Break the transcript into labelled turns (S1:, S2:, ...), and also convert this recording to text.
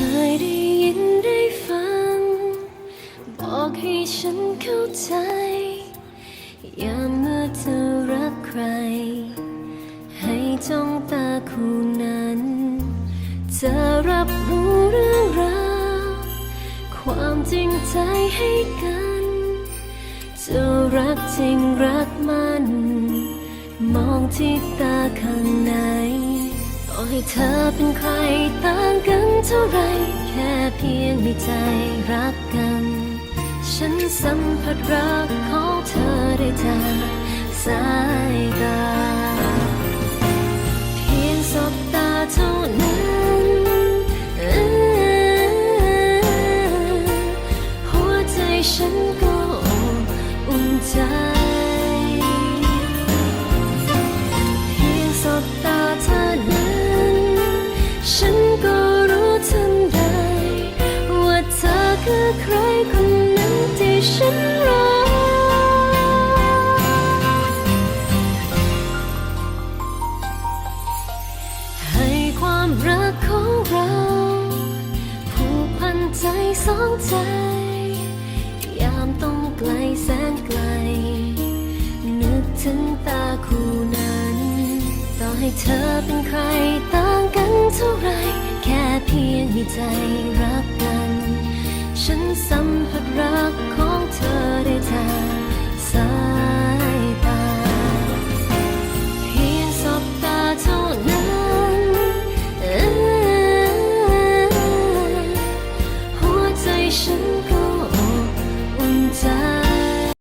S1: คยได้ยินได้ฟัง บอกให้ฉันเข้าใจอย่าเมื่อเธอรักใคร ให้จ้องตาคู่นั้น จะรับรู้เรื่องราวความจริงใจให้กัน จะรักจริงรักมัน มองที่ตาข้างใน ให้เธอเป็นใครต่างกันเท่าไร แค่เพียงมีใจรักกัน ฉันสัมผัสรักของเธอได้จากสายตาเพียงสบตาเท่านั้นหัวใจฉันก็อุ่นใจ ฉันก็รู้ทันใด ว่าเธอคือใครคนนั้นที่ฉันรอให้ความรักของเรา ผูกพันใจสองใจ ให้เธอเป็นใครต่างกันเท่าไร แค่เพียงมีใจรักกัน ฉันสัมผัสรักของเธอได้จากสายตา เพียงสบตาเท่านั้น หัวใจฉัน